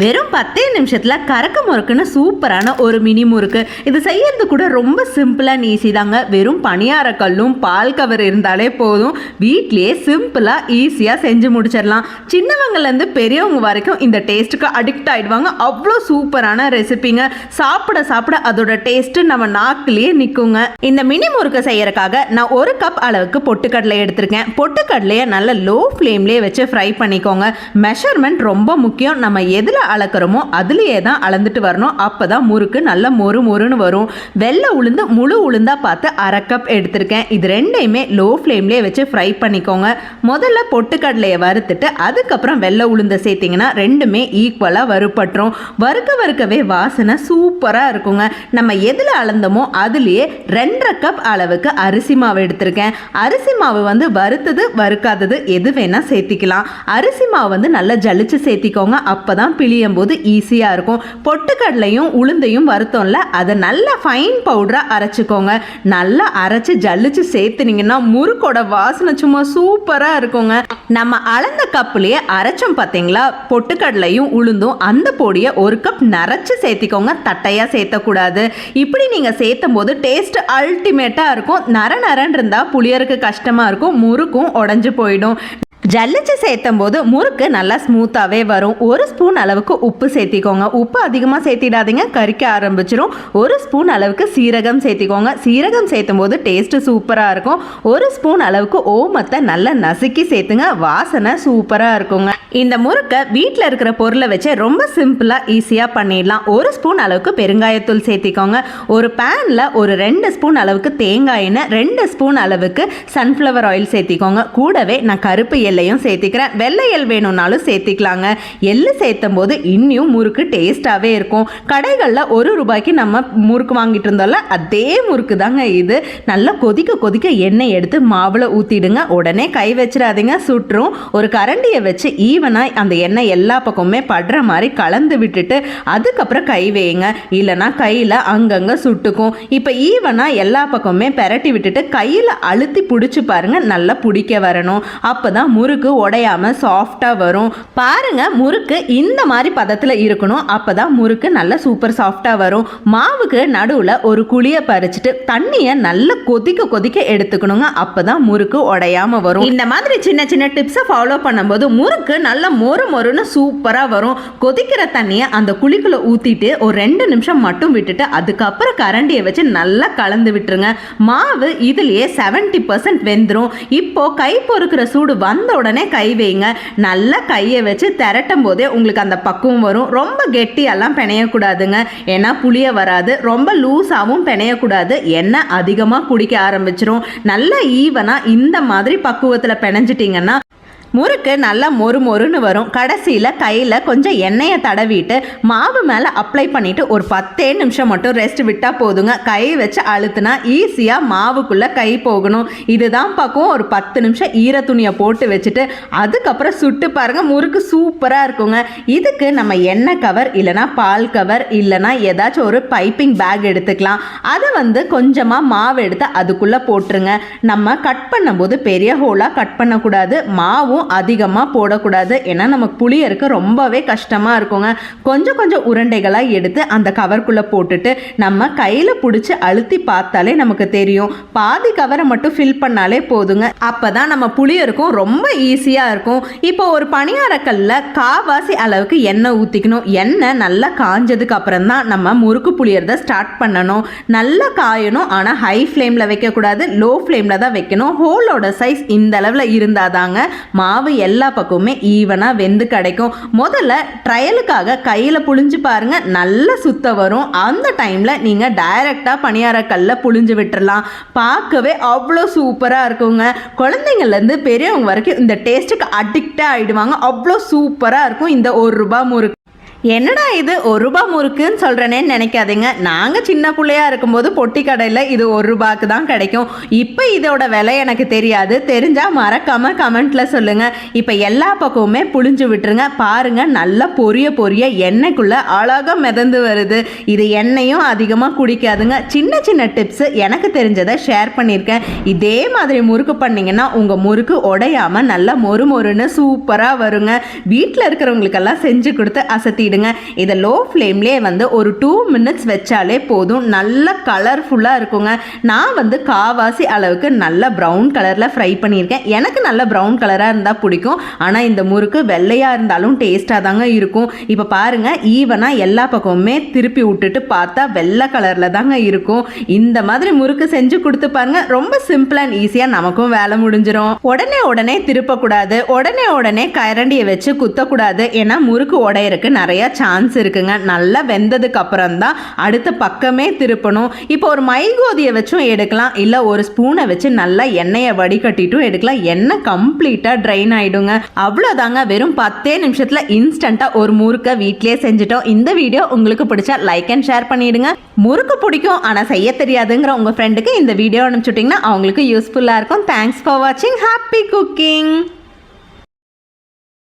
வெறும் பத்தே நிமிஷத்தில் கறக்க முறுக்குன்னு சூப்பரான ஒரு மினி முறுக்கு. இது செய்யறது கூட ரொம்ப சிம்பிள் அண்ட் ஈஸி தாங்க. வெறும் பணியார கல்லும் பால் கவர் இருந்தாலே போதும். வீட்லேயே சிம்பிளாக ஈஸியாக செஞ்சு முடிச்சிடலாம். சின்னவங்கலேருந்து பெரியவங்க வரைக்கும் இந்த டேஸ்ட்டுக்கு அடிக்ட் ஆகிடுவாங்க அவ்வளோ சூப்பரான ரெசிபிங்க சாப்பிட சாப்பிட அதோட டேஸ்ட்டு நம்ம நாக்குலேயே நிற்குங்க இந்த மினி முறுக்கு செய்யறதுக்காக நான் ஒரு கப் அளவுக்கு பொட்டுக்கடலை எடுத்திருக்கேன். பொட்டுக்கடலையை நல்ல லோ ஃப்ளேம்லேயே வச்சு ஃப்ரை பண்ணிக்கோங்க. மெஷர்மெண்ட் ரொம்ப முக்கியம். நம்ம எதில் அளக்குறோமோ அதுலேயே தான் அளந்துட்டு வரணும். அப்போ தான் முறுக்கு நல்ல மொறு மொறுன்னு வரும். வெள்ளை உளுந்து முழு உளுந்தாக பார்த்து அரை கப் எடுத்திருக்கேன். இது ரெண்டையுமே லோ ஃப்ளேம்லேயே வச்சு ஃப்ரை பண்ணிக்கோங்க. முதல்ல பொட்டுக்கடலையை வறுத்துட்டு அதுக்கப்புறம் வெள்ளை உளுந்தை சேர்த்திங்கன்னா ரெண்டுமே ஈக்குவலாக வறுபட்டுரும். வறுக்க வறுக்கவே வாசனை சூப்பராக இருக்குங்க. நம்ம எதில் அளந்தோமோ அதுலேயே ரெண்டரை கப் அளவுக்கு அரிசி மாவு எடுத்திருக்கேன். அரிசி மாவு வந்து வறுத்தது வறுக்காதது எது வேணால் சேர்த்திக்கலாம். அரிசி மாவு வந்து நல்லா ஜலிச்சு சேர்த்திக்கோங்க. அப்போ தான் பிழியும் போது ஈஸியாக இருக்கும். பொட்டுக்கடலையும் உளுந்தையும் வறுத்தோம்ல அதை நல்லா ஃபைன் பவுடராக அரைச்சிக்கோங்க. நல்லா அரைச்சி ஜல்லிச்சு சேர்த்துனீங்கன்னா முறுக்கோட வாசனை சும்மா சூப்பராக இருக்குங்க. நம்ம அளந்த கப்புலேயே அரைச்சோம் பார்த்தீங்களா பொட்டுக்கடலையும் உளுந்தும் அந்த பொடியை ஒரு கப் நரைச்சி சேர்த்திக்கோங்க. தட்டையாக சேர்த்தக்கூடாது. இப்படி நீங்கள் சேர்த்தும் போது டேஸ்ட் அல்டிமேட்டாக இருக்கும். நர நரன்னு இருந்தால் புளியருக்கு கஷ்டமாக இருக்கும். முறுக்கும் உடஞ்சி போயிடும். ஜல்லிச்சு சேர்த்தும் போது முறுக்கு நல்லா ஸ்மூத்தாகவே வரும். ஒரு ஸ்பூன் அளவுக்கு உப்பு சேர்த்திக்கோங்க உப்பு அதிகமாக சேர்த்திடாதீங்க கறிக்க ஆரம்பிச்சிரும். ஒரு ஸ்பூன் அளவுக்கு சீரகம் சேர்த்திக்கோங்க சீரகம் சேர்த்தும் போது டேஸ்ட்டு சூப்பராக இருக்கும். ஒரு ஸ்பூன் அளவுக்கு ஓமத்தை நல்லா நசுக்கி சேர்த்துங்க வாசனை சூப்பராக இருக்குங்க. இந்த முறுக்கை வீட்டில் இருக்கிற பொருளை வச்சு ரொம்ப சிம்பிளாக ஈஸியாக பண்ணிடலாம். ஒரு ஸ்பூன் அளவுக்கு பெருங்காயத்தூள் சேர்த்திக்கோங்க ஒரு பேனில் ஒரு ரெண்டு ஸ்பூன் அளவுக்கு தேங்காய் எண்ணெய் ரெண்டு ஸ்பூன் அளவுக்கு சன்ஃப்ளவர் ஆயில் சேர்த்திக்கோங்க கூடவே நான் கருப்பு எல்லையும் சேர்த்திக்கிறேன். வெள்ளை எள் வேணும்னாலும் சேர்த்திக்கலாங்க. எள்ளு சேர்த்தும் போது இன்னும் முறுக்கு டேஸ்ட்டாகவே இருக்கும். கடைகளில் ஒரு ரூபாய்க்கு நம்ம முறுக்கு வாங்கிட்டு இருந்தோம்ல அதே முறுக்கு தாங்க இது. நல்லா கொதிக்க கொதிக்க எண்ணெய் எடுத்து மாவில் ஊற்றிடுங்க உடனே கை வச்சிடாதீங்க சுட்டுரும் ஒரு கரண்டியை வச்சு ஈவனாக அந்த எண்ணெய் எல்லா பக்கமுமே படுற மாதிரி கலந்து விட்டுட்டு அதுக்கப்புறம் கை வேயுங்க. இல்லைன்னா கையில் அங்கங்கே சுட்டுக்கும். இப்போ ஈவனாக எல்லா பக்கமுமே பெரட்டி விட்டுட்டு கையில் அழுத்தி பிடிச்சி பாருங்க நல்லா பிடிக்க வரணும். அப்போ தான் முறுக்கு உடையாம சாஃப்டாக வரும். பாருங்க முறுக்கு இந்த மாதிரி பதத்தில் இருக்கணும். அப்போ தான் முறுக்கு நல்லா சூப்பர் சாஃப்டாக வரும். மாவுக்கு நடுவில் ஒரு குழியை பறிச்சுட்டு தண்ணியை நல்லா கொதிக்க கொதிக்க எடுத்துக்கணுங்க. அப்போ தான் முறுக்கு உடையாம வரும். இந்த மாதிரி சின்ன சின்ன டிப்ஸை ஃபாலோ பண்ணும்போது முறுக்கு நல்லா மொறு மொறுன்னு சூப்பராக வரும். கொதிக்கிற தண்ணியை அந்த குழிக்குள்ளே ஊற்றிட்டு ஒரு ரெண்டு நிமிஷம் மட்டும் விட்டுட்டு அதுக்கப்புறம் கரண்டியை வச்சு நல்லா கலந்து விட்டுருங்க. மாவு இதுலேயே செவன்ட்டி பர்சன்ட் வெந்துடும் இப்போது கை பொறுக்கிற சூடு வந்த உடனே கை வைங்க. நல்லா கையை வச்சு திரட்டும் போதே உங்களுக்கு அந்த பக்குவம் வரும். ரொம்ப கெட்டியெல்லாம் பிணையக்கூடாதுங்க. ஏன்னா புளிய வராது. ரொம்ப லூஸாகவும் பிணையக்கூடாது. எண்ணெய் அதிகமாக குடிக்க ஆரம்பிச்சிரும். நல்லா ஈவனாக இந்த மாதிரி பக்குவத்தில் பிணைஞ்சிட்டிங்கன்னா முறுக்கு நல்லா மொறு மொறுன்னு வரும். கடைசியில் கையில் கொஞ்சம் எண்ணெயை தடவிட்டு மாவு மேலே அப்ளை பண்ணிவிட்டு ஒரு பத்தே நிமிஷம் மட்டும் ரெஸ்ட் விட்டால் போதுங்க. கை வச்சு அழுத்துனா ஈஸியாக மாவுக்குள்ளே கை போகணும். இதுதான் பக்கம் ஒரு பத்து நிமிஷம் ஈர துணியை போட்டு வச்சுட்டு அதுக்கப்புறம் சுட்டு பாருங்கள் முறுக்கு சூப்பராக இருக்குங்க. இதுக்கு நம்ம எண்ணெய் கவர் இல்லைனா பால் கவர் இல்லைனா ஏதாச்சும் ஒரு பைப்பிங் பேக் எடுத்துக்கலாம். அதை வந்து கொஞ்சமாக மாவு எடுத்து அதுக்குள்ளே போட்டுருங்க. நம்ம கட் பண்ணும்போது பெரிய ஹோலாக கட் பண்ணக்கூடாது. மாவும் அதிகமாக போடக்கூடாது. ஏன்னா நமக்கு புளியருக்கு ரொம்பவே கஷ்டமாக இருக்குங்க. கொஞ்சம் கொஞ்சம் உருண்டைகளாக எடுத்து அந்த கவர்க்குள்ளே போட்டுட்டு நம்ம கையில் பிடிச்சி அழுத்தி பார்த்தாலே நமக்கு தெரியும். பாதி கவரை மட்டும் ஃபில் பண்ணாலே போதுங்க. அப்போ தான் நம்ம புளியருக்கும் ரொம்ப ஈஸியாக இருக்கும். இப்போ ஒரு பணியாரக்கல்ல காவாசி அளவுக்கு எண்ணெய் ஊற்றிக்கணும் எண்ணெய் நல்லா காஞ்சதுக்கு அப்புறம் தான் நம்ம முறுக்கு புளியறதை ஸ்டார்ட் பண்ணணும். நல்லா காயணும். ஆனால் ஹை ஃப்ளேமில் வைக்கக்கூடாது. லோ ஃப்ளேமில் தான் வைக்கணும். ஹோலோட சைஸ் இந்த அளவில் இருந்தால் தாங்க மா மாவு எல்லா பக்கமுமே ஈவனாக வெந்து கிடைக்கும். முதல்ல ட்ரையலுக்காக கையில் புழிஞ்சு பாருங்க நல்ல சுத்த வரும். அந்த டைமில் நீங்கள் டைரெக்டாக பணியாரக்கல்ல புழிஞ்சு விட்டுறலாம். பார்க்கவே அவ்வளோ சூப்பராக இருக்குங்க. குழந்தைங்கள்லேருந்து பெரியவங்க வரைக்கும் இந்த டேஸ்ட்டுக்கு அடிக்டாக ஆகிடுவாங்க அவ்வளோ சூப்பராக இருக்கும் இந்த ஒரு ரூபா முறுக்கு. என்னடா இது? ஒரு ரூபா முறுக்குன்னு சொல்கிறேனேன்னு நினைக்காதீங்க. நாங்கள் சின்ன பிள்ளையா இருக்கும்போது பொட்டி கடையில் இது ஒரு ரூபாய்க்கு தான் கிடைக்கும். இப்போ இதோட விலை எனக்கு தெரியாது. தெரிஞ்சால் மறக்காமல் கமெண்ட்டில் சொல்லுங்கள் இப்போ எல்லா பக்கமுமே புழிஞ்சு விட்டுருங்க. பாருங்கள் நல்லா பொரிய பொரிய எண்ணெய்க்குள்ளே அழகாக மிதந்து வருது. இது எண்ணெயும் அதிகமாக குடிக்காதுங்க. சின்ன சின்ன டிப்ஸு எனக்கு தெரிஞ்சதை ஷேர் பண்ணியிருக்கேன். இதே மாதிரி முறுக்கு பண்ணிங்கன்னா உங்கள் முறுக்கு உடையாமல் நல்லா மொறு மொறுன்னு சூப்பராக வருங்க. வீட்டில் இருக்கிறவங்களுக்கெல்லாம் செஞ்சு கொடுத்து அசத்தி வடிகட்டிடுங்க இதை லோ ஃப்ளேம்லேயே வந்து ஒரு டூ மினிட்ஸ் வச்சாலே போதும். நல்ல கலர்ஃபுல்லாக இருக்குங்க. நான் வந்து காவாசி அளவுக்கு நல்ல ப்ரௌன் கலரில் ஃப்ரை பண்ணியிருக்கேன். எனக்கு நல்ல ப்ரௌன் கலராக இருந்தால் பிடிக்கும். ஆனால் இந்த முறுக்கு வெள்ளையாக இருந்தாலும் டேஸ்ட்டாக தாங்க இருக்கும். இப்போ பாருங்கள் ஈவனாக எல்லா பக்கமுமே திருப்பி விட்டுட்டு பார்த்தா வெள்ளை கலரில் தாங்க இருக்கும். இந்த மாதிரி முறுக்கு செஞ்சு கொடுத்து பாருங்க. ரொம்ப சிம்பிள் அண்ட் ஈஸியாக நமக்கும் வேலை முடிஞ்சிடும் உடனே உடனே திருப்பக்கூடாது. உடனே உடனே கரண்டியை வச்சு குத்தக்கூடாது. ஏன்னா முறுக்கு உடையறக்கு நிறைய சான்ஸ் இருக்குங்க. நல்லா வெந்ததுக்கு அப்புறம் தான் அடுத்த பக்கமே திருப்பணும். இப்போ ஒரு மைகோதியை வச்சும் எடுக்கலாம். இல்லை ஒரு ஸ்பூனை வச்சு நல்லா எண்ணெயை வடிகட்டிட்டும் எடுக்கலாம். எண்ணெய் கம்ப்ளீட்டாக ட்ரைன் ஆகிடுங்க அவ்வளோதாங்க வெறும் பத்தே நிமிஷத்தில் இன்ஸ்டண்ட்டாக ஒரு முறுக்கை வீட்டிலேயே செஞ்சுட்டோம். இந்த வீடியோ உங்களுக்கு பிடிச்சா லைக் அண்ட் ஷேர் பண்ணிவிடுங்க முறுக்கு பிடிக்கும் ஆனால் செய்ய தெரியாதுங்கிற உங்கள் ஃப்ரெண்டுக்கு இந்த வீடியோ அனுப்பிச்சுட்டிங்கன்னா அவங்களுக்கு யூஸ்ஃபுல்லாக இருக்கும். தேங்க்ஸ் ஃபார் வாட்சிங் ஹாப்பி குக்கிங்